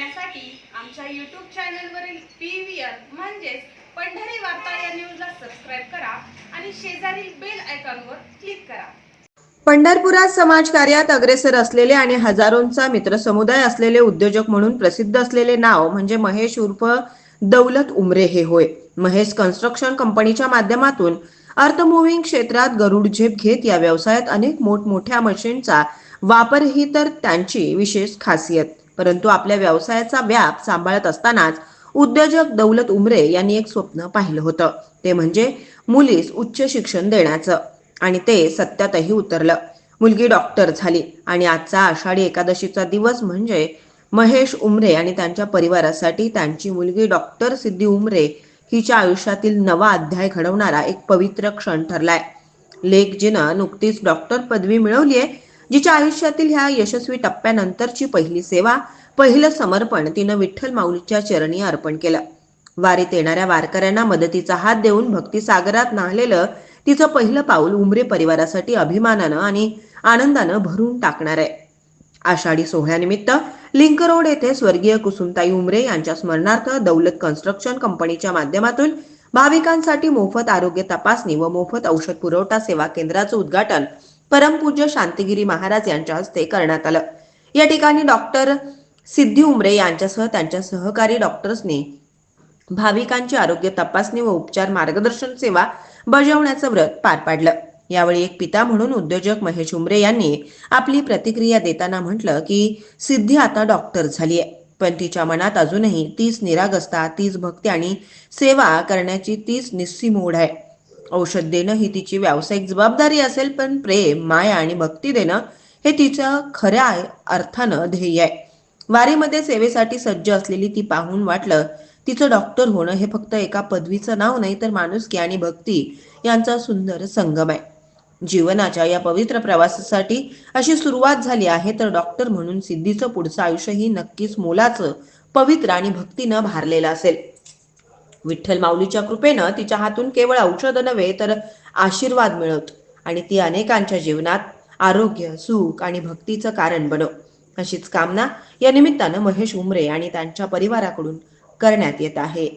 पाहण्यासाठी आमच्या यूट्यूब चॅनलवरील पी व्ही आर म्हणजेच पंढरी वार्ता या न्यूजला सबस्क्राईब करा आणि शेजारील बेल आयकॉनवर क्लिक करा. पंढरपुरात समाजकार्यात अग्रेसर असलेले आणि हजारोंचा मित्र समुदाय असलेले उद्योजक म्हणून प्रसिद्ध असलेले नाव म्हणजे महेश उर्फ दौलत उमरे हे होय. महेश कन्स्ट्रक्शन कंपनीच्या माध्यमातून अर्थ मुव्हिंग क्षेत्रात गरुड झेप घेत या व्यवसायात अनेक मोठमोठ्या मशीनचा वापरही तर त्यांची विशेष खासियत. परंतु आपल्या व्यवसायाचा व्याप सांभाळत असतानाच उद्योजक दौलत उमरे यांनी एक स्वप्न पाहिलं होतं. ते म्हणजे मुलीस उच्च शिक्षण देण्याचं. आणि ते सत्यातही उतरलं. मुलगी डॉक्टर झाली. आणि आजचा आषाढी एकादशीचा दिवस म्हणजे महेश उमरे आणि त्यांच्या परिवारासाठी त्यांची मुलगी डॉक्टर सिद्धी उमरे हिच्या आयुष्यातील नवा अध्याय घडवणारा एक पवित्र क्षण ठरलाय. लेख जिनं नुकतीच डॉक्टर पदवी मिळवली आहे जिच्या आयुष्यातील ह्या यशस्वी टप्प्यानंतरची पहिली सेवा पहिलं समर्पण तिनं विठ्ठल माऊलीच्या चरणी अर्पण केलं. वारीत येणाऱ्या वारकऱ्यांना मदतीचा हात देऊन भक्ती सागरात नाहलेलं तिचं पहिलं पाऊल उमरे परिवारासाठी अभिमानानं आणि आनंदानं भरून टाकणार आहे. आषाढी सोहळ्यानिमित्त लिंक रोड येथे स्वर्गीय कुसुमताई उमरे यांच्या स्मरणार्थ दौलत कन्स्ट्रक्शन कंपनीच्या माध्यमातून भाविकांसाठी मोफत आरोग्य तपासणी व मोफत औषध पुरवठा सेवा केंद्राचं उद्घाटन परमपूज्य शांतिगिरी महाराज यांच्या हस्ते करण्यात आलं. या ठिकाणी डॉक्टर सिद्धी उमरे यांच्यासह त्यांच्या सहकारी डॉक्टर्सनी भाविकांची आरोग्य तपासणी व उपचार मार्गदर्शन सेवा बजावण्याचं व्रत पार पाडलं. यावेळी एक पिता म्हणून उद्योजक महेश उमरे यांनी आपली प्रतिक्रिया देताना म्हटलं की सिद्धी आता डॉक्टर झाली आहे पण तिच्या मनात अजूनही तीच निरागसता तीच भक्ती आणि सेवा करण्याची तीच निस्सी मोड आहे. औषध देणं ही तिची व्यावसायिक जबाबदारी असेल पण प्रेम माया आणि भक्ती देणं हे तिचं खऱ्या अर्थानं ध्येय आहे. वारीमध्ये सेवेसाठी सज्ज असलेली ती पाहून वाटलं तिचं डॉक्टर होणं हे फक्त एका पदवीचं नाव नाही तर माणुसकी आणि भक्ती यांचा सुंदर संगम आहे. जीवनाच्या या पवित्र प्रवासासाठी अशी सुरुवात झाली आहे तर डॉक्टर म्हणून सिद्धीचं पुढचं आयुष्यही नक्कीच मोलाचं पवित्र आणि भक्तीनं भारलेलं असेल. विठ्ठल माऊलीच्या कृपेनं तिच्या हातून केवळ औषधं नव्हे तर आशीर्वाद मिळत आणि ती अनेकांच्या जीवनात आरोग्य सुख आणि भक्तीचं कारण बनव अशीच कामना या निमित्तानं महेश उमरे आणि त्यांच्या परिवाराकडून करण्यात येत आहे.